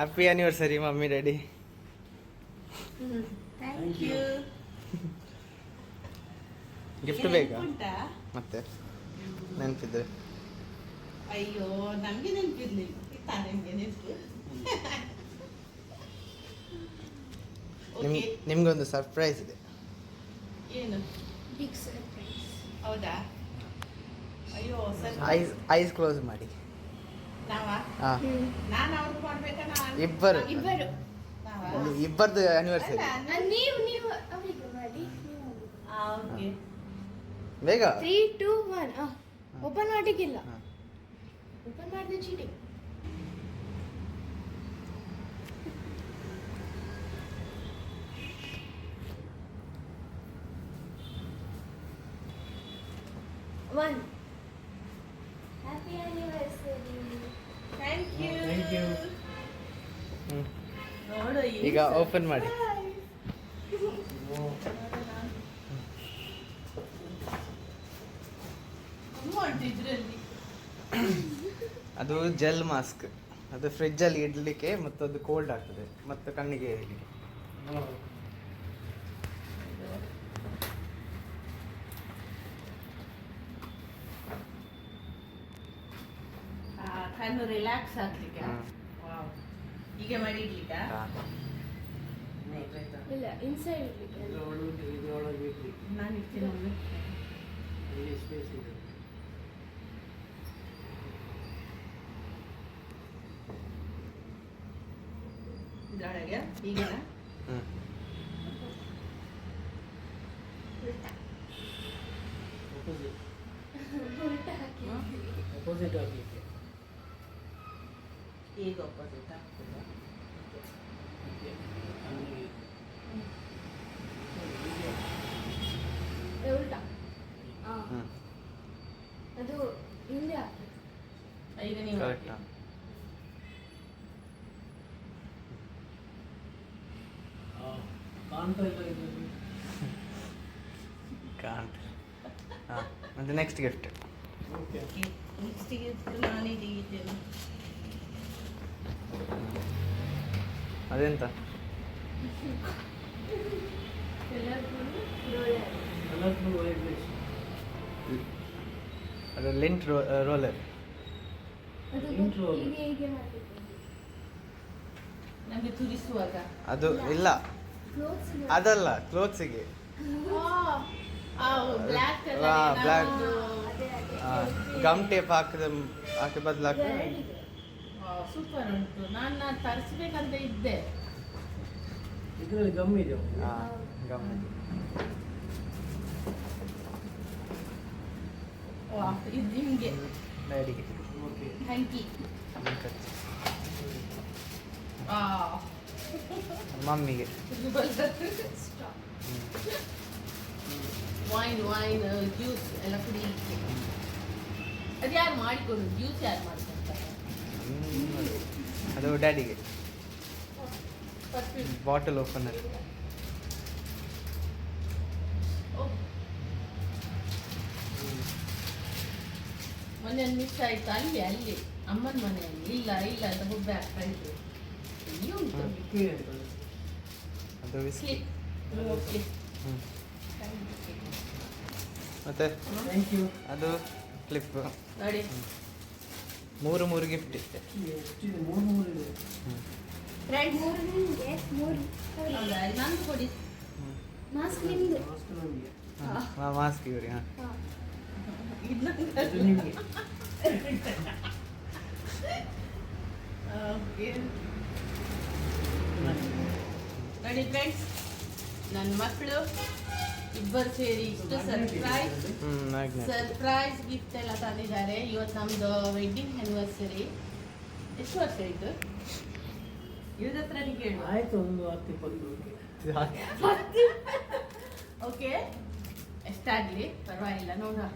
Happy anniversary mummy daddy gift ಬೇಕಾ? ಮತ್ತೆ? ನೆನಪಿದ್ರೆ. ಅಯ್ಯೋ ನಮಗೆ ನೆನಪಿರ್ಲಿಲ್ಲ. ನಿಮ್ಗೊಂದು ಸರ್ಪ್ರೈಸ್ ಇದೆ. ಏನು? ಬಿಗ್ ಸರ್ಪ್ರೈಸ್ ಹೌದಾ? ಅಯ್ಯೋ ಐಸ್ ಐಸ್ ಕ್ಲೋಸ್ ಮಾಡಿ. ನಾವಾ ಹಾ ನಾನು ಅವ್ರಿಗೆ ಮಾಡ್ಬೇಕಾ ನಾನು ಇಬ್ಬರು. ಇಬ್ಬರು ನಾವಾ ಇಬ್ಬರದು ಆನಿವರ್ಸರಿ ಅಲ್ಲ, ಅಹ್, ನೀವು ನೀವು ಅವರಿಗೆ ಮಾಡಿ ಆ, ಓಕೆ ಬೇಗ ತ್ರೀ ಟೂ ಒನ್ ಓಪನ್ ಮಾಡಿಕ್ಕಿಲ್ಲ ಹಾ. ಓಪನ್ ಮಾಡಿದ ಚೀಟಿ ಒನ್ ಈಗ ಓಪನ್ ಮಾಡಿ. ಅದು ಜೆಲ್ ಮಾಸ್ಕ್ ಅದು ಫ್ರಿಜ್ಜಲ್ಲಿ ಇಡ್ಲಿಕ್ಕೆ ಮತ್ತು ಅದು ಕೋಲ್ಡ್ ಆಗ್ತದೆ. ಮತ್ತು ಕಣ್ಣಿಗೆ ಇಡ್ಲಿಕ್ಕೆ. ಆ, ಕಣ್ಣು ರಿಲ್ಯಾಕ್ಸ್ ಆಗ್ಲಿಕ್ಕೆ. ಹೀಗೆ ಮಾಡಿ ಇಡ್ಲಿಕ್ಕ. ಇಲ್ಲ ಇನ್ಸೈಡ್ ಇರ್ಲಿಕ್ಕೆ ಇದರೊಳಗೆ ಇದರೊಳಗೆ ಇಡ್ಲಿ. ನಾನು ಇಡ್ತೀನಿ ಒಮ್ಮೆ. ಅಲ್ಲಿ ಸ್ಪೇಸ್ ಇದೆ ಇದ್ರೊಳಗೆ ಹೀಗೆನಾ ಹ್ಮ್. ಅಪೋಸಿಟ್ ಉಲ್ಟಾ ಹಾಕಿ ಅಪೋಸಿಟ್ ಆಗಲಿಕ್ಕೆ ಈಗ ಅಪೋಸಿಟ್ ಆಗ್ತದಾ? ಅಲ್ಲಿ ಏ, ಉಲ್ಟಾ ಆ, ಹ್ಮ್. ಅದು ಹಿಂದೆ ಹಾಕಿ ಈಗ ನೀವು Correct. ಹಾಕಿ. ಆ, ಕಾಣ್ತಾ ಇಲ್ಲ ಇದರಲ್ಲಿ ಕಾಣ್ತ ಹಾ ಮತ್ತೆ next gift okay Okay. Next ಗೆ ನಾನು ಇದು ಇದ್ದೇನೆ. ಅದೆಂತ ಅದು ಲಿಂಟ್ ರೋಲರ್ ಅದು ಇಲ್ಲ. ಅದಲ್ಲ ಕ್ಲೋತ್ಸಿಗೆ ಬ್ಲ್ಯಾಕ್ ಆ, black. ಅದೇ ಅದೇ. ಗಮ್ ಟೇಪ್ ಹಾಕಿದ ಹಾಕಿ ಬದಲಾಕ ಸೂಪರ್ ಉಂಟು. ನಾನು ತರಿಸ್ಬೇಕಂತ ಇದ್ದೆ. ಇದರಲ್ಲಿ ಗಮ್ ಇದೆ ಹಾಂ ಗಮ್ ಇದೆ. ಇದು ನಿಮಗೆ. ಥ್ಯಾಂಕ್ ಓಕೆ ಹಂಕಿ ಮಮ್ಮಿಗೆ. ವೈನ್ ವೈನ್ ಜ್ಯೂಸ್ ಎಲ್ಲ ಕುಡಿಲಿಕ್ಕೆ. ಅದು ಯಾರು ಮಾಡಿಕೊಡು ಜ್ಯೂಸ್ ಯಾರು ಮಾಡಿಕೊಡ್ತಾರೆ ಅದು ಡ್ಯಾಡಿಗೆ. ಬಾಟಲ್ ಓಪನರ್ ಮೊನ್ನೆ ಮಿಸ್ ಆಯ್ತು ಅಲ್ಲಿ ಅಲ್ಲಿ. ಅಮ್ಮನ ಮನೆಯಲ್ಲಿ. ಇಲ್ಲ ಇಲ್ಲ ಅಂತ ಆಗ್ತಾ ಇದ್ರು. ಉಂಟು ಹ್ಮ್. ಅದು ವಿಸ್ಕಿ ಸ್ಲಿಪ್ ಓಕೆ ಮತ್ತೆ? ಥ್ಯಾಂಕ್ ಯು ಅದು ಕ್ಲಿಪ್ ಮೂರು ಮೂರು ಗಿಫ್ಟ್ ಇತ್ತೆ ಎಷ್ಟಿದೆ ಮೂರು ಮೂರು. ಇದೆ ಫ್ರೆಂಡ್ಸ್ ಮೂರು ನಿಮ್ಗೆ ಮೂರು ಹೌದಾ ನಂದು ಕೊಡಿ ಮಾಸ್ಕ್ ನಿಮ್ದು ಮಾಸ್ಕ್ ನಮಗೆ ಮಾಸ್ಕ್ ಇವ್ರಿ ಹಾಂ ಹಾ. ಇದು ಇದು ನಿಮಗೆ ಓಕೆ ನೋಡಿ ಫ್ರೆಂಡ್ಸ್ ನನ್ನ ಮಕ್ಕಳು ಇಬ್ಬರು ಸೇರಿ ಇಷ್ಟು ಸರ್ಪ್ರೈಸ್ ಸರ್ಪ್ರೈಸ್ ಗಿಫ್ಟ್ ಎಲ್ಲ ತಂದಿದ್ದಾರೆ. ಇವತ್ತು ನಮ್ದು ವೆಡ್ಡಿಂಗ್ ಆನಿವರ್ಸರಿ ಎಷ್ಟು ವರ್ಷ ಇತ್ತು ಇವ್ರ ಹತ್ರನೇ ಕೇಳು ಆಯ್ತು ಒಂದು ಹತ್ತು ಇಪ್ಪತ್ತು ಓಕೆ ಎಷ್ಟಾಗ್ಲಿ ಎಷ್ಟಾಗಲಿ? ಪರವಾಗಿಲ್ಲ ನೋಡುವ.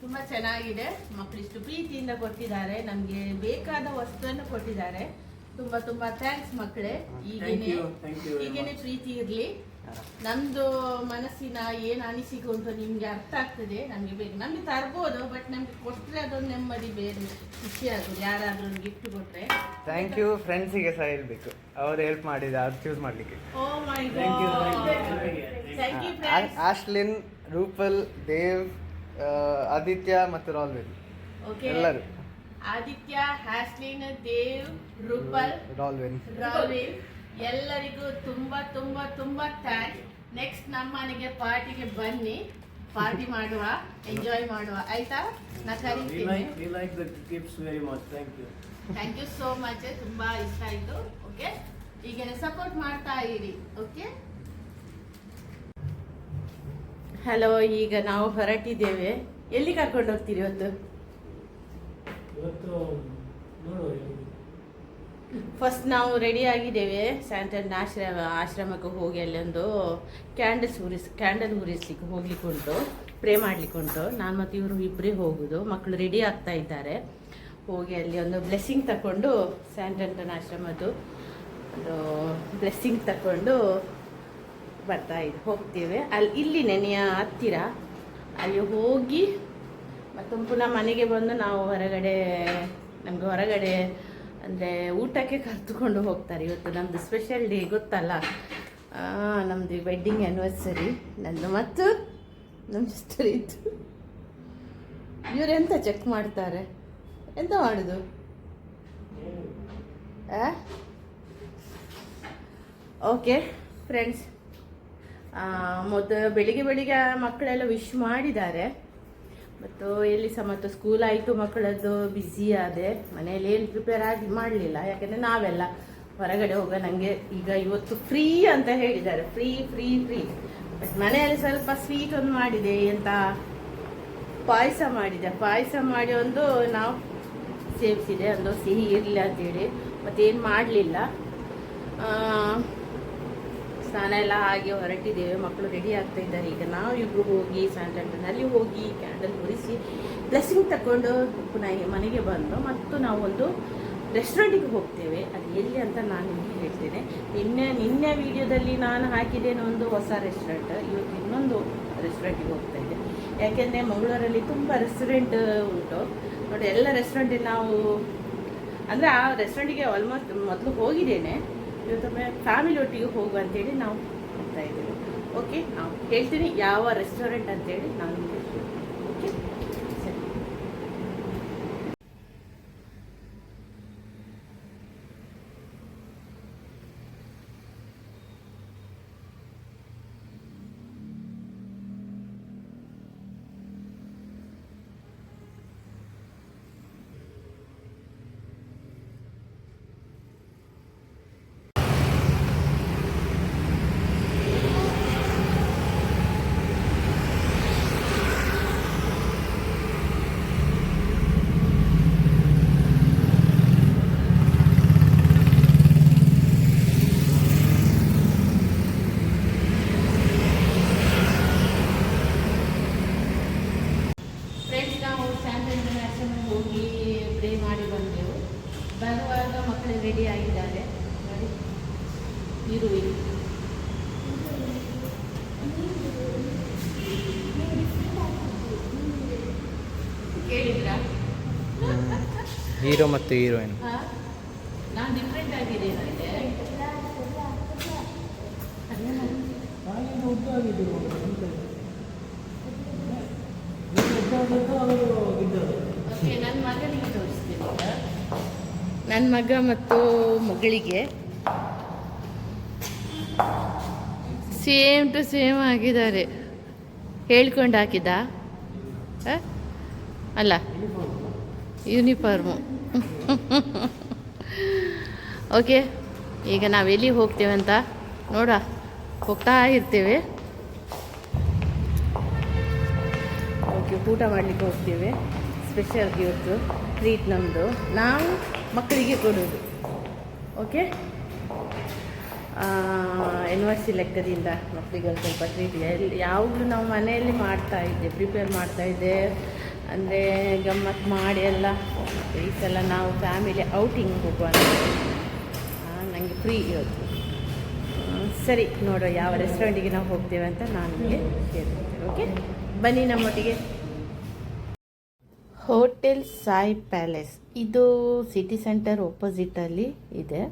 ತುಂಬ ಚೆನ್ನಾಗಿದೆ. ಮಕ್ಕಳು ಇಷ್ಟು ಪ್ರೀತಿಯಿಂದ ಕೊಟ್ಟಿದ್ದಾರೆ. ನಮಗೆ ಬೇಕಾದ ವಸ್ತುವನ್ನು ಕೊಟ್ಟಿದ್ದಾರೆ. ತುಂಬ ತುಂಬಾ ಥ್ಯಾಂಕ್ಸ್ ಮಕ್ಕಳೇ. ಈಗೇನೆ ಈಗೇನೆ ಪ್ರೀತಿ ಇರಲಿ. ನಮ್ದು ಮನಸ್ಸಿನ ಏನ್ ಅನಿಸಿಕೆ ಅಂತ ನಿಮ್ಗೆ ಅರ್ಥ ಆಗ್ತದೆ. ನಮ್ಗೆ ಬೇಕು. ನಮ್ಗೆ ತರ್ಬೋದು ಬಟ್ ನಮ್ಗೆ ಕೊಟ್ರೆ ಅದೊಂದು ನೆಮ್ಮದಿ ಬೇರೆ ಖುಷಿ ಆಗುದು ಯಾರಾದ್ರೂ ಗಿಫ್ಟ್ ಕೊಟ್ರೆ. ಥ್ಯಾಂಕ್ ಯು ಫ್ರೆಂಡ್ಸಿಗೆ ಸಹ ಹೇಳ್ಬೇಕು. ಅವ್ರು ಹೆಲ್ಪ್ ಮಾಡಿದ ಅವ್ರು ಚೂಸ್ ಮಾಡ್ಲಿಕ್ಕೆ. ಓ my god thank you. Thank you friends Ashlin Rupal Dev Aditya ಮತ್ತು ರಾಲ್ವೆಲ್ ಓಕೆ ಎಲ್ಲರೂ. ಆದಿತ್ಯ ಹ್ಯಾಸ್ಲಿನ್ ದೇವ್ ರೂಪಲ್ ರಾವಿಲ್ ಎಲ್ಲರಿಗೂ ತುಂಬಾ ತುಂಬಾ ತುಂಬಾ ಥ್ಯಾಂಕ್ಸ್ ನೆಕ್ಸ್ಟ್ ನಮ್ಮ ಮನೆಗೆ ಪಾರ್ಟಿಗೆ ಬನ್ನಿ. ಪಾರ್ಟಿ ಮಾಡುವ ಎಂಜಾಯ್ ಮಾಡುವ. ಆಯ್ತಾ? ನಾ ಕರೀತೀನಿ. We like the gifts very much thank you thank you so much ತುಂಬಾ ಇಷ್ಟ ಆಯ್ತು. ಓಕೆ ಈಗ ಸಪೋರ್ಟ್ ಮಾಡ್ತಾ ಇರಿ. ಓಕೆ ಹಲೋ ಈಗ ನಾವು ಹೊರಟಿದ್ದೇವೆ. ಎಲ್ಲಿ ಕರ್ಕೊಂಡು ಹೋಗ್ತೀರಿ ಇವತ್ತು? ಫಸ್ಟ್ ನಾವು ರೆಡಿ ಆಗಿದ್ದೇವೆ. ಸ್ಯಾಂಟನ್ ಆಶ್ರಮ ಆಶ್ರಮಕ್ಕೆ ಹೋಗಿ ಅಲ್ಲೊಂದು ಕ್ಯಾಂಡಲ್ಸ್ ಉರಿಸ್ ಕ್ಯಾಂಡಲ್ ಉರಿಸ್ಲಿಕ್ಕೆ ಹೋಗ್ಲಿಕ್ಕೆ ಉಂಟು. ಪ್ರೇ ಮಾಡ್ಲಿಕ್ಕೆ ಉಂಟು. ನಾನು ಮತ್ತು ಇವರು ಇಬ್ಬರೇ ಹೋಗುದು. ಮಕ್ಕಳು ರೆಡಿ ಆಗ್ತಾ ಇದ್ದಾರೆ. ಹೋಗಿ ಅಲ್ಲಿ ಒಂದು ಬ್ಲೆಸ್ಸಿಂಗ್ ತಗೊಂಡು ಸ್ಯಾಂಟನ್ ಆಶ್ರಮದ್ದು ಒಂದು ಬ್ಲೆಸ್ಸಿಂಗ್ ತಗೊಂಡು ಬರ್ತಾ ಇದ್ದು ಹೋಗ್ತೇವೆ. ಅಲ್ಲಿ ಇಲ್ಲಿ ನೆನೆಯ ಹತ್ತಿರ. ಅಲ್ಲಿ ಹೋಗಿ ಮತ್ತು ಪುನಃ ಮನೆಗೆ ಬಂದು ನಾವು ಹೊರಗಡೆ, ನಮಗೆ ಹೊರಗಡೆ ಅಂದರೆ ಊಟಕ್ಕೆ ಕರೆದುಕೊಂಡು ಹೋಗ್ತಾರೆ ಇವತ್ತು. ನಮ್ಮದು ಸ್ಪೆಷಲ್ ಡೇ ಗೊತ್ತಲ್ಲ? ನಮ್ಮದು ವೆಡ್ಡಿಂಗ್ ಆ್ಯನಿವರ್ಸರಿ ನನ್ನ ಮತ್ತು ನಮ್ಮ ಸಿಸ್ಟರ್ ಇದ್ದು. ಇವರೆಂತ ಚೆಕ್ ಮಾಡ್ತಾರೆ? ಎಂತ ಮಾಡೋದು? ಓಕೆ ಫ್ರೆಂಡ್ಸ್ ಮೊದ ಬೆಳಿಗ್ಗೆ ಬೆಳಿಗ್ಗೆ ಮಕ್ಕಳೆಲ್ಲ ವಿಶ್ ಮಾಡಿದ್ದಾರೆ. ಮತ್ತು ಎಲ್ಲಿ ಸಹ ಮತ್ತು ಸ್ಕೂಲ್ ಆಯಿತು, ಮಕ್ಕಳದ್ದು ಬ್ಯುಸಿ ಆದೆ. ಮನೆಯಲ್ಲಿ ಏನು ಪ್ರಿಪೇರ್ ಆಗಿ ಮಾಡಲಿಲ್ಲ. ಯಾಕೆಂದರೆ ನಾವೆಲ್ಲ ಹೊರಗಡೆ ಹೋಗ ನನಗೆ ಈಗ ಇವತ್ತು ಫ್ರೀ ಅಂತ ಹೇಳಿದ್ದಾರೆ. ಫ್ರೀ ಫ್ರೀ ಫ್ರೀ ಬಟ್ ಮನೆಯಲ್ಲಿ ಸ್ವಲ್ಪ ಸ್ವೀಟ್ ಒಂದು ಮಾಡಿದೆ. ಎಂತ? ಪಾಯಸ ಮಾಡಿದೆ. ಪಾಯಸ ಮಾಡಿ ಒಂದು ನಾವು ಸೇವಿಸಿದೆ. ಒಂದು ಸಿಹಿ ಇರಲಿ ಅಂತೇಳಿ. ಮತ್ತೇನು ಮಾಡಲಿಲ್ಲ. ಸ್ನಾನ ಎಲ್ಲ ಆಗಿ ಹೊರಟಿದ್ದೇವೆ, ಮಕ್ಕಳು ರೆಡಿ ಆಗ್ತಾ ಇದ್ದಾರೆ. ಈಗ ನಾವು ಇಬ್ರು ಹೋಗಿ ಸ್ಯಾಂಟನ್ನಲ್ಲಿ ಹೋಗಿ ಕ್ಯಾಂಡಲ್ ಉರಿಸಿ ಬ್ಲೆಸ್ಸಿಂಗ್ ತಗೊಂಡು ಪುನಃ ಮನೆಗೆ ಬಂದು ಮತ್ತು ನಾವು ಒಂದು ರೆಸ್ಟೋರೆಂಟಿಗೆ ಹೋಗ್ತೇವೆ. ಅದು ಎಲ್ಲಿ ಅಂತ ನಾನು ನಿಮಗೆ ಹೇಳ್ತೇನೆ. ನಿನ್ನೆ ನಿನ್ನೆ ವಿಡಿಯೋದಲ್ಲಿ ನಾನು ಹಾಕಿದ್ದೇನೆ ಒಂದು ಹೊಸ ರೆಸ್ಟೋರೆಂಟ್ ಇವತ್ತು ಇನ್ನೊಂದು ರೆಸ್ಟೋರೆಂಟಿಗೆ ಹೋಗ್ತಾ ಇದ್ದೆ. ಯಾಕೆಂದರೆ ಮಂಗಳೂರಲ್ಲಿ ತುಂಬ ರೆಸ್ಟೋರೆಂಟ್ ಉಂಟು. ನೋಡಿ, ಎಲ್ಲ ರೆಸ್ಟೋರೆಂಟಿಗೆ ನಾವು, ಅಂದರೆ ಆ ರೆಸ್ಟೋರೆಂಟಿಗೆ ಆಲ್ಮೋಸ್ಟ್ ಮೊದಲು ಹೋಗಿದ್ದೇನೆ. ಇವತ್ತೊಮ್ಮೆ ಫ್ಯಾಮಿಲಿ ಒಟ್ಟಿಗೆ ಹೋಗುವ ಅಂತೇಳಿ ನಾವು ಹೋಗ್ತಾ ಇದ್ದೀವಿ. ಓಕೆ ನಾವು ಹೇಳ್ತೀನಿ ಯಾವ ರೆಸ್ಟೋರೆಂಟ್ ಅಂತೇಳಿ ಹೇಳ್ತೀವಿ ಓಕೆ ಸರಿ ಫ್ರೆಂಡ್ಸ್ ನಾವು ಸ್ಯಾಂಟನ್ ಆಶ್ರಮ ಹೋಗಿ ಪ್ರೇ ಮಾಡಿ ಬಂದೆವು ಬರುವಾಗ ಮಕ್ಕಳು ರೆಡಿ ಆಗಿದ್ದಾರೆ ನೋಡಿ ಈರುಳ್ಳಿ ಕೇಳಿದ್ರಾ ಹೀರೋ ಮತ್ತು ಹೀರೋಯಿನ್ ಹಾ? ನಾನು ಡಿಫ್ರೆಂಟ್ ಆಗಿದ್ದೇನಂತೆ ಕಾಲಿಂದ ಉದ್ದ ಆಗಿದ್ರು ಅಂತ ಉದ್ದ ಅವರು ಇದ್ದವರು ಹೀರೋಯಿನ್? ನನ್ನ ಮಗನಿಗೆ ತೋರಿಸ್ತೀನಿ. ನನ್ನ ಮಗ ಮತ್ತು ಮಗಳಿಗೆ. ಸೇಮ್ ಟು ಸೇಮ್ ಆಗಿದ್ದಾರೆ. ಹೇಳ್ಕೊಂಡು ಹಾಕಿದ ಆ? ಅಲ್ಲ ಯೂನಿಫಾರ್ಮು ಓಕೆ ಈಗ ನಾವು ಎಲ್ಲಿ ಹೋಗ್ತೇವೆ ಅಂತ ನೋಡ ಹೋಗ್ತಾ ಇರ್ತೇವೆ. ಓಕೆ ಊಟ ಮಾಡಲಿಕ್ಕೆ ಹೋಗ್ತೇವೆ. ಸ್ಪೆಷಲ್ ಇವತ್ತು ಟ್ರೀಟ್ ನಮ್ಮದು ನಾವು ಮಕ್ಕಳಿಗೆ ಕೊಡೋದು. ಓಕೆ ಸಿ ಲೆಕ್ಕದಿಂದ ಮಕ್ಕಳಿಗೆ ಸ್ವಲ್ಪ ಟ್ರೀಟ್ ಎಲ್ಲಿ, ಯಾವಾಗಲೂ ನಾವು ಮನೆಯಲ್ಲಿ ಮಾಡ್ತಾ ಇದ್ದೆ ಪ್ರಿಪೇರ್ ಮಾಡ್ತಾ ಇದ್ದೆ. ಅಂದರೆ ಗಮ್ಮತ್ತು ಮಾಡಿ ಎಲ್ಲ ಈ ಸಲ ನಾವು ಫ್ಯಾಮಿಲಿ ಔಟಿಂಗ್ ಹೋಗುವ ನನಗೆ ಫ್ರೀ ಇವತ್ತು. ಸರಿ, ನೋಡುವ ಯಾವ ರೆಸ್ಟೋರೆಂಟಿಗೆ ನಾವು ಹೋಗ್ತೇವೆ ಅಂತ ನಾನು ನಿಮಗೆ ಹೇಳ್ತೇನೆ ಓಕೆ ಬನ್ನಿ ನಮ್ಮೊಟ್ಟಿಗೆ ಹೋಟೆಲ್ ಸಾಯಿ ಪ್ಯಾಲೇಸ್. ಇದು ಸಿಟಿ ಸೆಂಟರ್ ಒಪೋಸಿಟಲ್ಲಿ ಇದೆ.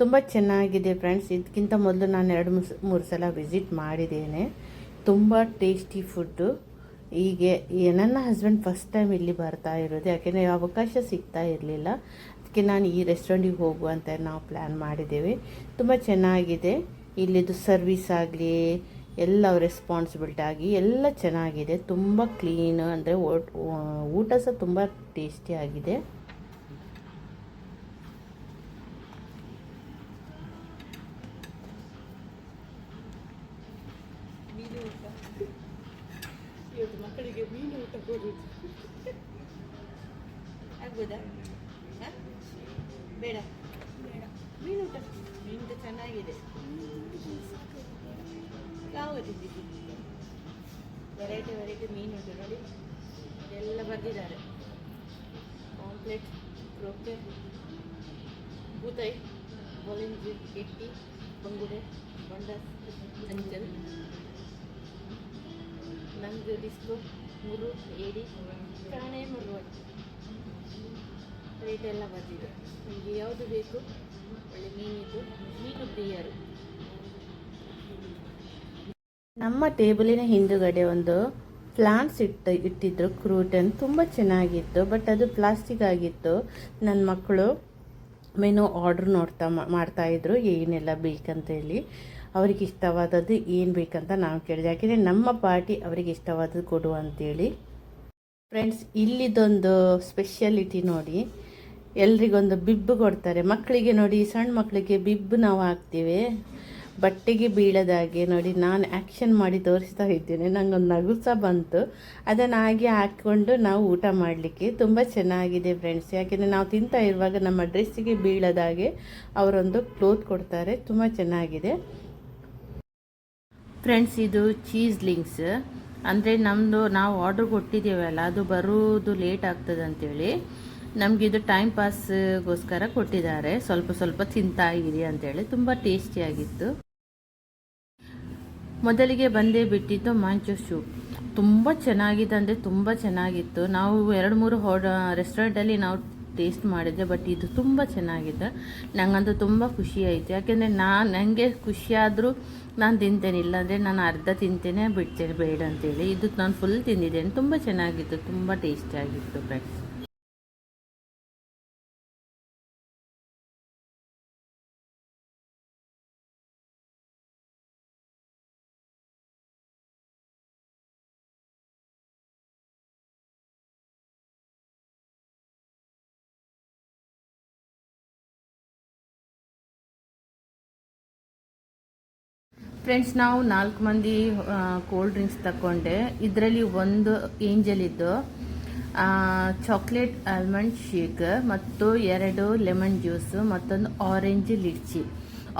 ತುಂಬ ಚೆನ್ನಾಗಿದೆ ಫ್ರೆಂಡ್ಸ್ ಇದಕ್ಕಿಂತ ಮೊದಲು ನಾನು ಎರಡು ಮೂರು ಮೂರು ಸಲ ವಿಸಿಟ್ ಮಾಡಿದ್ದೇನೆ. ತುಂಬ ಟೇಸ್ಟಿ ಫುಡ್ಡು ಹೀಗೆ ನನ್ನ ಹಸ್ಬೆಂಡ್ ಫಸ್ಟ್ ಟೈಮ್ ಇಲ್ಲಿ ಬರ್ತಾ ಇರೋದು. ಯಾಕೆಂದರೆ ಅವಕಾಶ ಸಿಗ್ತಾ ಇರಲಿಲ್ಲ. ಅದಕ್ಕೆ ನಾನು ಈ ರೆಸ್ಟೋರೆಂಟಿಗೆ ಹೋಗುವಂತ ನಾವು ಪ್ಲ್ಯಾನ್ ಮಾಡಿದ್ದೇವೆ. ತುಂಬ ಚೆನ್ನಾಗಿದೆ. ಇಲ್ಲಿದು ಸರ್ವಿಸ್ ಆಗಲಿ, ಎಲ್ಲ ರೆಸ್ಪಾನ್ಸಿಬಿಲಿಟಿ ಆಗಿ ಎಲ್ಲ ಚೆನ್ನಾಗಿದೆ. ತುಂಬ ಕ್ಲೀನ್ ಅಂದರೆ ಊಟ ಸಹ ತುಂಬ ಟೇಸ್ಟಿ ಆಗಿದೆ. ಮಕ್ಕಳಿಗೆ ಮೀನು ಊಟ ಕೊಡುದು ಆಗ್ಬೋದಾ? ಬೇಡ. ಬೇಡ. ಮೀನು ಊಟ. ಮೀನು ಊಟ ಚೆನ್ನಾಗಿದೆ ಯಾವುದು ವೆರೈಟಿ ವೆರೈಟಿ ಮೀನು ಉಂಟು ನೋಡಿ. ಎಲ್ಲ ಬರ್ದಿದ್ದಾರೆ. ಕಾಂಪ್ಲೆಟ್ ಕ್ರೋಕೆ ಬೂತಾಯಿ ಬೊಲಿಂಜಿ ಕೆಟ್ಟಿ ಬಂಗುಡೆ ಅಂಚಲ್. ನಂದು ಬಿಸಿಲು ಮುರು, ಏಡಿ, ಕಾಣೆ, ಮರುವಟ್. ರೇಟ್ ಎಲ್ಲ ಬಂದಿದೆ. ನಿಮಗೆ ಯಾವುದು ಬೇಕು, ಒಳ್ಳೆ ಮೀನಿದ್ದು, ಮೀನು ಪ್ರಿಯರು. ನಮ್ಮ ಟೇಬಲಿನ ಹಿಂದುಗಡೆ ಒಂದು ಪ್ಲಾಂಟ್ಸ್ ಇಟ್ಟು, ಇಟ್ಟಿದ್ರು. ಕ್ರೂಟನ್ ತುಂಬ ಚೆನ್ನಾಗಿತ್ತು ಬಟ್ ಅದು ಪ್ಲಾಸ್ಟಿಕ್ ಆಗಿತ್ತು. ನನ್ನ ಮಕ್ಕಳು ಮೆನು ಆರ್ಡ್ರ್ ನೋಡ್ತಾ ಮಾಡ್ತಾಯಿದ್ರು ಏನೆಲ್ಲ ಬೇಕಂತೇಳಿ ಅವ್ರಿಗೆ ಇಷ್ಟವಾದದ್ದು ಏನು ಬೇಕಂತ ನಾವು ಕೇಳಿದೆ. ಯಾಕೆಂದರೆ ನಮ್ಮ ಪಾರ್ಟಿ ಅವರಿಗೆ ಇಷ್ಟವಾದದ್ದು ಕೊಡು ಅಂತೇಳಿ. ಫ್ರೆಂಡ್ಸ್ ಇಲ್ಲಿದೊಂದು ಸ್ಪೆಷಾಲಿಟಿ ನೋಡಿ, ಎಲ್ರಿಗೊಂದು ಬಿಬ್ಬು ಕೊಡ್ತಾರೆ. ಮಕ್ಕಳಿಗೆ ನೋಡಿ ಸಣ್ಣ ಮಕ್ಕಳಿಗೆ ಬಿಬ್ಬು ನಾವು ಹಾಕ್ತೀವಿ. ಬಟ್ಟೆಗೆ ಬೀಳದಾಗೆ ನೋಡಿ, ನಾನು ಆ್ಯಕ್ಷನ್ ಮಾಡಿ ತೋರಿಸ್ತಾ ಇದ್ದೇನೆ. ನನಗೊಂದು ನಗು ಸಹ ಬಂತು. ಅದನ್ನು ಹಾಗೆ ಹಾಕ್ಕೊಂಡು ನಾವು ಊಟ ಮಾಡಲಿಕ್ಕೆ ತುಂಬ ಚೆನ್ನಾಗಿದೆ ಫ್ರೆಂಡ್ಸ್ ಯಾಕೆಂದರೆ ನಾವು ತಿಂತಾ ಇರುವಾಗ ನಮ್ಮ ಡ್ರೆಸ್ಸಿಗೆ ಬೀಳದಾಗೆ ಅವರೊಂದು ಕ್ಲೋತ್ ಕೊಡ್ತಾರೆ. ತುಂಬ ಚೆನ್ನಾಗಿದೆ. ಫ್ರೆಂಡ್ಸ್ ಇದು ಚೀಸ್ ಲಿಂಕ್ಸ್ ಅಂದರೆ ನಮ್ಮದು ನಾವು ಆರ್ಡ್ರ್ ಕೊಟ್ಟಿದ್ದೇವಲ್ಲ, ಅದು ಬರುವುದು ಲೇಟ್ ಆಗ್ತದೆ ಅಂತೇಳಿ. ನಮಗಿದು ಟೈಮ್ ಪಾಸ್ಗೋಸ್ಕರ ಕೊಟ್ಟಿದ್ದಾರೆ. ಸ್ವಲ್ಪ ಸ್ವಲ್ಪ ತಿಂತಾ ಇರಿ ಅಂತೇಳಿ. ತುಂಬ ಟೇಸ್ಟಿಯಾಗಿತ್ತು ಮೊದಲಿಗೆ ಬಂದೇ ಬಿಟ್ಟಿದ್ದು ಮಾಂಚೋ ಶೂ ತುಂಬ ಚೆನ್ನಾಗಿದೆ ಅಂದರೆ ತುಂಬ ಚೆನ್ನಾಗಿತ್ತು. ನಾವು ಎರಡು ಮೂರು ಹೋಡ ರೆಸ್ಟೋರೆಂಟಲ್ಲಿ ನಾವು ಟೇಸ್ಟ್ ಮಾಡಿದ್ದೆ ಬಟ್ ಇದು ತುಂಬ ಚೆನ್ನಾಗಿದೆ. ನಂಗಂತೂ ತುಂಬ ಖುಷಿ ಆಯಿತು. ಯಾಕೆಂದರೆ ನಾನು ನನಗೆ ಖುಷಿಯಾದರೂ ನಾನು ತಿಂತೇನೆ, ಇಲ್ಲಾಂದರೆ ನಾನು ಅರ್ಧ ತಿಂತೇನೆ, ಬಿಡ್ತೇನೆ ಬೇಡ ಅಂತೇಳಿ. ಇದು ನಾನು ಫುಲ್ ತಿಂದಿದ್ದೇನೆ. ತುಂಬ ಚೆನ್ನಾಗಿತ್ತು, ತುಂಬ ಟೇಸ್ಟಿಯಾಗಿತ್ತು ಫ್ರೆಂಡ್ಸ್ ಫ್ರೆಂಡ್ಸ್ ನಾವು ನಾಲ್ಕು ಮಂದಿ ಕೋಲ್ಡ್ ಡ್ರಿಂಕ್ಸ್ ತಗೊಂಡೆ ಇದರಲ್ಲಿ ಒಂದು ಏಂಜಲ್ ಇದ್ದು ಚಾಕ್ಲೇಟ್ ಆಲ್ಮಂಡ್ ಶೇಕ್ ಮತ್ತು ಎರಡು ಲೆಮನ್ ಜ್ಯೂಸು ಮತ್ತೊಂದು orange litchi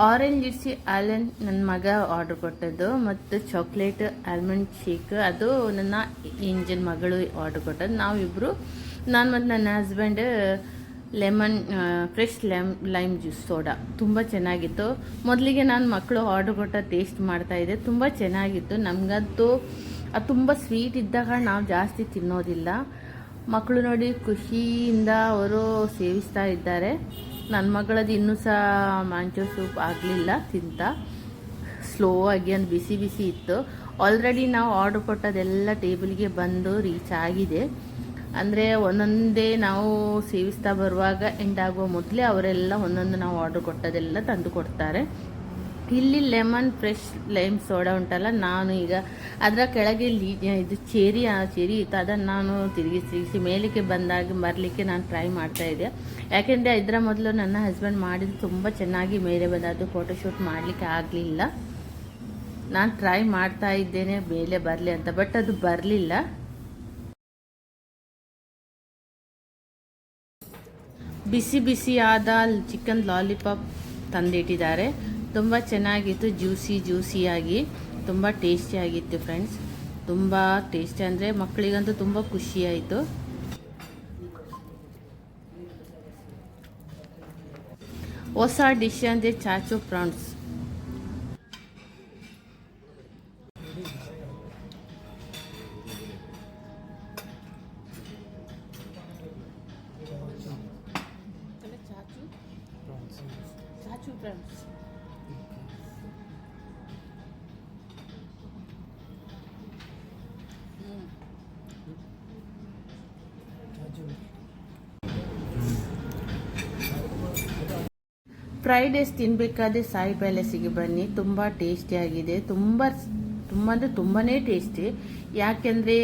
orange litchi Alan ನನ್ನ ಮಗ ಆರ್ಡರ್ ಕೊಟ್ಟದ್ದು, ಮತ್ತು ಚಾಕ್ಲೇಟ್ ಆಲ್ಮಂಡ್ ಶೇಕ್ ಅದು ನನ್ನ ಏಂಜಲ್ ಮಗಳು ಆರ್ಡರ್ ಕೊಟ್ಟದ್ದು. ನಾವಿಬ್ಬರು ನಾನು ಮತ್ತು ನನ್ನ ಹಸ್ಬೆಂಡ್ ಲೆಮನ್ ಫ್ರೆಶ್ ಲೆಮ್, ಲೈಮ್ ಜ್ಯೂಸ್, ಸೋಡಾ. ತುಂಬ ಚೆನ್ನಾಗಿತ್ತು. ಮೊದಲಿಗೆ ನಾನು ಮಕ್ಕಳು ಆರ್ಡ್ರ್ ಕೊಟ್ಟ ಟೇಸ್ಟ್ ಮಾಡ್ತಾಯಿದ್ದೆ ತುಂಬ ಚೆನ್ನಾಗಿತ್ತು. ನಮಗಂತೂ ಅದು ತುಂಬ ಸ್ವೀಟ್ ಇದ್ದಾಗ ನಾವು ಜಾಸ್ತಿ ತಿನ್ನೋದಿಲ್ಲ. ಮಕ್ಕಳು ನೋಡಿ ಖುಷಿಯಿಂದ ಅವರು ಸೇವಿಸ್ತಾ ಇದ್ದಾರೆ. ನನ್ನ ಮಗಳದ್ದು ಇನ್ನೂ ಸಹ ಮಾಂಚೋ ಸೂಪ್ ಆಗಲಿಲ್ಲ ತಿಂತ. ಸ್ಲೋ ಆಗಿ ಅಂದು ಬಿಸಿ ಬಿಸಿ ಇತ್ತು. ಆಲ್ರೆಡಿ ನಾವು ಆರ್ಡ್ರ್ ಕೊಟ್ಟದೆಲ್ಲ ಟೇಬಲ್ಗೆ ಬಂದು ರೀಚ್ ಆಗಿದೆ. ಅಂದರೆ ಒಂದೊಂದೇ ನಾವು ಸೇವಿಸ್ತಾ ಬರುವಾಗ ಎಂಡ್ ಆಗುವ ಮೊದಲೇ ಅವರೆಲ್ಲ ಒಂದೊಂದು ನಾವು ಆರ್ಡರ್ ಕೊಟ್ಟದೆಲ್ಲ ತಂದು ಕೊಡ್ತಾರೆ. ಇಲ್ಲಿ ಲೆಮನ್ ಫ್ರೆಶ್ ಲೈಮ್ ಸೋಡಾ ಉಂಟಲ್ಲ, ನಾನು ಈಗ ಅದರ ಕೆಳಗೆ ಲೀ, ಇದು ಚೇರಿ ಆ ಚೇರಿ ಇತ್ತು, ಅದನ್ನು ನಾನು ತಿರುಗಿ ತಿರುಗಿಸಿ ಮೇಲಕ್ಕೆ ಬಂದಾಗ ಬರಲಿಕ್ಕೆ ನಾನು ಟ್ರೈ ಮಾಡ್ತಾ ಇದ್ದೆ. ಯಾಕೆಂದರೆ ಇದರ ಮೊದಲು ನನ್ನ ಹಸ್ಬೆಂಡ್ ಮಾಡಿದ್ದು ತುಂಬ ಚೆನ್ನಾಗಿ ಮೇಲೆ ಬಂದದ್ದು ಫೋಟೋಶೂಟ್ ಮಾಡಲಿಕ್ಕೆ ಆಗಲಿಲ್ಲ. ನಾನು ಟ್ರೈ ಮಾಡ್ತಾ ಇದ್ದೇನೆ, ಮೇಲೆ ಬರಲಿ ಅಂತ ಬಟ್ ಅದು ಬರಲಿಲ್ಲ. ಬಿಸಿ ಬಿಸಿಯಾದ ಚಿಕನ್ ಲಾಲಿಪಾಪ್ ತಂದಿಟ್ಟಿದ್ದಾರೆ. ತುಂಬ ಚೆನ್ನಾಗಿತ್ತು, ಜ್ಯೂಸಿ, ಜ್ಯೂಸಿಯಾಗಿ. ತುಂಬ ಟೇಸ್ಟಿಯಾಗಿತ್ತು ಫ್ರೆಂಡ್ಸ್. ತುಂಬ ಟೇಸ್ಟಿ ಅಂದರೆ ಮಕ್ಕಳಿಗಂತೂ ತುಂಬ ಖುಷಿಯಾಯಿತು ಹೊಸ ಡಿಶ್ ಅಂದರೆ ಚಾಚು ಪ್ರಾನ್ಸ್. ಫ್ರೈಡ್ ರೈಸ್ ತಿನ್ನಬೇಕಾದ್ರೆ ಸಾಯಿ ಪ್ಯಾಲೇಸಿಗೆ ಬನ್ನಿ. ತುಂಬ ಟೇಸ್ಟಿಯಾಗಿದೆ ತುಂಬ ತುಂಬ ಅಂದರೆ ತುಂಬಾ ಟೇಸ್ಟಿ ಯಾಕೆಂದರೆ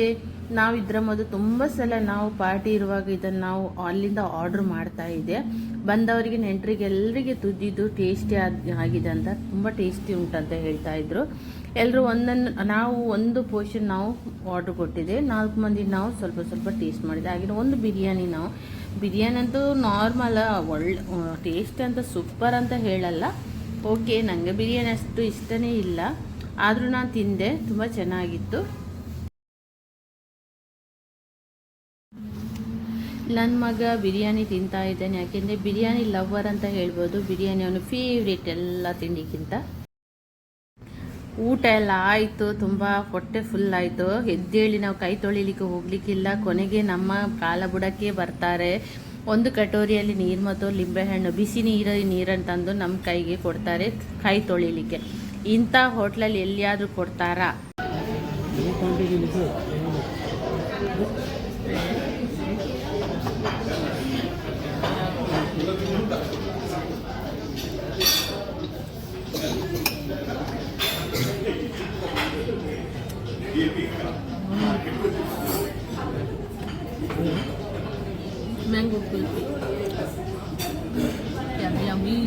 ನಾವು ಇದರ ಮೊದಲು ತುಂಬ ಸಲ ನಾವು ಪಾರ್ಟಿ ಇರುವಾಗ ಇದನ್ನು ನಾವು ಅಲ್ಲಿಂದ ಆರ್ಡ್ರ್ ಮಾಡ್ತಾ ಇದೆ ಬಂದವರಿಗೆ, ನೆಂಟರಿಗೆ ಎಲ್ಲರಿಗೆ ತುದ್ದಿದ್ದು ಟೇಸ್ಟಿ ಆಗಿದೆ ಅಂತ ತುಂಬ ಟೇಸ್ಟಿ ಉಂಟಂತ ಹೇಳ್ತಾ ಇದ್ರು. ಎಲ್ಲರೂ ಒಂದನ್ನು ನಾವು ಒಂದು ಪೋರ್ಷನ್ ನಾವು ಆರ್ಡ್ರ್ ಕೊಟ್ಟಿದೆ ನಾಲ್ಕು ಮಂದಿ ನಾವು ಸ್ವಲ್ಪ ಸ್ವಲ್ಪ ಟೇಸ್ಟ್ ಮಾಡಿದೆ ಹಾಗೆ ಒಂದು ಬಿರಿಯಾನಿ ನಾವು ಬಿರಿಯಾನಿ ಅಂತೂ ನಾರ್ಮಲ್ ಒಳ್ಳೆ ಟೇಸ್ಟ್ ಅಂತ ಸೂಪರ್ ಅಂತ ಹೇಳಲ್ಲ. ಓಕೆ ನನಗೆ ಬಿರಿಯಾನಿ ಅಷ್ಟು ಇಷ್ಟನೇ ಇಲ್ಲ. ಆದರೂ ನಾನು ತಿಂದೆ, ತುಂಬ ಚೆನ್ನಾಗಿತ್ತು. ನನ್ನ ಮಗ ಬಿರಿಯಾನಿ ತಿಂತಾ ಇದ್ದಾನೆ, ಯಾಕೆಂದರೆ ಬಿರಿಯಾನಿ ಲವರ್ ಅಂತ ಹೇಳ್ಬೋದು. ಬಿರಿಯಾನಿ ಅವನು ಫೇವ್ರೇಟ್ ಎಲ್ಲ ತಿಂಡಿಗಿಂತ. ಊಟ ಎಲ್ಲ ಆಯಿತು, ತುಂಬ ಹೊಟ್ಟೆ ಫುಲ್ ಆಯಿತು. ಎದ್ದೇಳಿ ನಾವು ಕೈ ತೊಳಿಲಿಕ್ಕೆ ಹೋಗ್ಲಿಕ್ಕಿಲ್ಲ. ಕೊನೆಗೆ ನಮ್ಮ ಕಾಲ ಬುಡಕ್ಕೆ ಬರ್ತಾರೆ. ಒಂದು ಕಟೋರಿಯಲ್ಲಿ ನೀರು ಮತ್ತು ಲಿಂಬೆಹಣ್ಣು, ಬಿಸಿ ನೀರು, ನೀರನ್ನು ತಂದು ನಮ್ಮ ಕೈಗೆ ಕೊಡ್ತಾರೆ ಕೈ ತೊಳಿಲಿಕ್ಕೆ. ಇಂಥ ಹೋಟ್ಲಲ್ಲಿ ಎಲ್ಲಿಯಾದರೂ ಕೊಡ್ತಾರಾ? mango kulfi. Yum, yummy.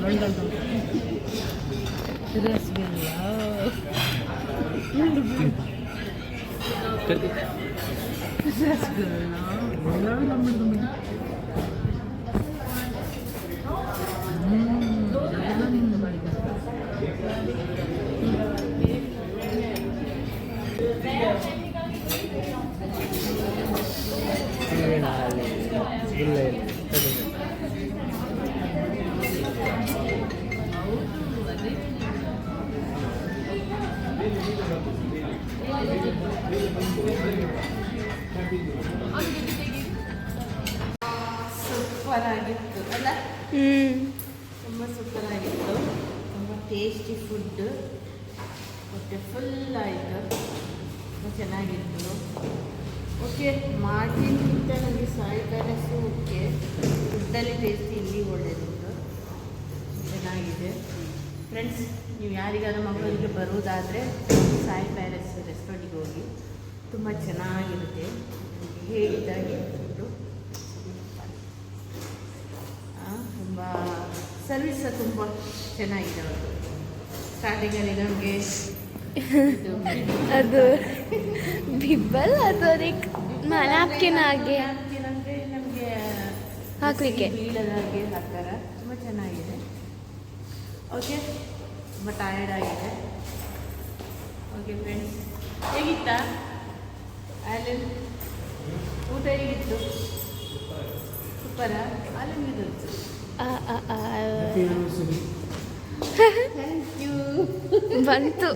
Very good. Rasgulla. Rasgulla. Kulfi yummy super ಆಗಿತ್ತು. ಅಲ್ಲ? ತುಂಬ ಸೂಪರ್ ಆಗಿತ್ತು ತುಂಬ ಟೇಸ್ಟಿ ಫುಡ್ ಮತ್ತೆ ಫುಲ್ ಆಯಿತು. ತುಂಬ ಚೆನ್ನಾಗಿತ್ತು. ಓಕೆ ಮಾರ್ಜಿನ್ಗಿಂತ ನನಗೆ ಸಾಯಿ ಪ್ಯಾಲೇಸು ಓಕೆ ಫುಡ್ಡಲ್ಲಿ ಟೇಸ್ಟಿ ಇಲ್ಲಿ ಒಳ್ಳೆಯದು ಚೆನ್ನಾಗಿದೆ. ಫ್ರೆಂಡ್ಸ್ ನೀವು ಯಾರಿಗಾದ್ರೂ ಮಕ್ಕಳಿಗೆ ಬರುವುದಾದರೆ ಸಾಯಿ ಪ್ಯಾಲೇಸ್ ರೆಸ್ಟೋರೆಂಟಿಗೆ ಹೋಗಿ. ತುಂಬ ಚೆನ್ನಾಗಿರುತ್ತೆ. ನಿಮಗೆ ಹೇಳಿದ್ದಾಗೆ ಫುಡ್ಡು ತುಂಬ ಸರ್ವಿಸ್ ತುಂಬ ಚೆನ್ನಾಗಿದೆ ಅವರು ಸ್ಟಾರ್ಟಿಂಗಲ್ಲಿ ನಮಗೆ ಅದು ಬಿಬ್ಬಲ್ ಅದು ಅದಕ್ಕೆ ನ್ಯಾಪ್ಕಿನ್ ಹಾಗೆ. ಅಂದರೆ ನಮಗೆ ಹಾಕ್ಲಿಕ್ಕೆ. ಬೀಳದ ಹಾಗೆ ಹಾಕ್ತಾರೆ. ತುಂಬ ಚೆನ್ನಾಗಿದೆ. ಓಕೆ ತುಂಬ ಟಯರ್ಡ್ ಆಗಿದೆ. ಓಕೆ ಫ್ರೆಂಡ್ಸ್ ಹೇಗಿತ್ತಾ? ಅಲ್ಲಿ ಊಟ ಹೇಗಿತ್ತು? ಸೂಪರಾ? ಅಲ್ಲಿ ಆ, ಆ, ಆ, ಥ್ಯಾಂಕ್ ಯು ಬಂತು.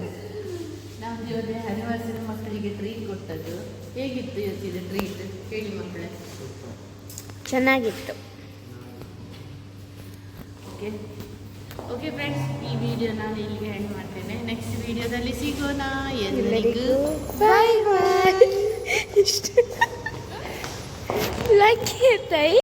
ನಾವು ಜೊತೆ ಅನಿವರ್ಸರಿ ಮಕ್ಕಳಿಗೆ ಟ್ರೀಟ್ ಕೊಟ್ಟದ್ದು. ಹೇಗಿತ್ತು ಇವತ್ತಿದು ಟ್ರೀಟ್ ಹೇಳಿ ಮಕ್ಕಳೇ. ಚೆನ್ನಾಗಿತ್ತು. ಓಕೆ ಓಕೆ ಫ್ರೆಂಡ್ಸ್ ಈ ವಿಡಿಯೋ ನಾನು ಇಲ್ಲಿಗೆ ಎಂಡ್ ಮಾಡ್ತೇನೆ. ನೆಕ್ಸ್ಟ್ ವಿಡಿಯೋದಲ್ಲಿ ಸಿಗೋಣ. ಎಲ್ಲರಿಗೂ ಬೈ ಬಾಯ್ ಲೈಕ್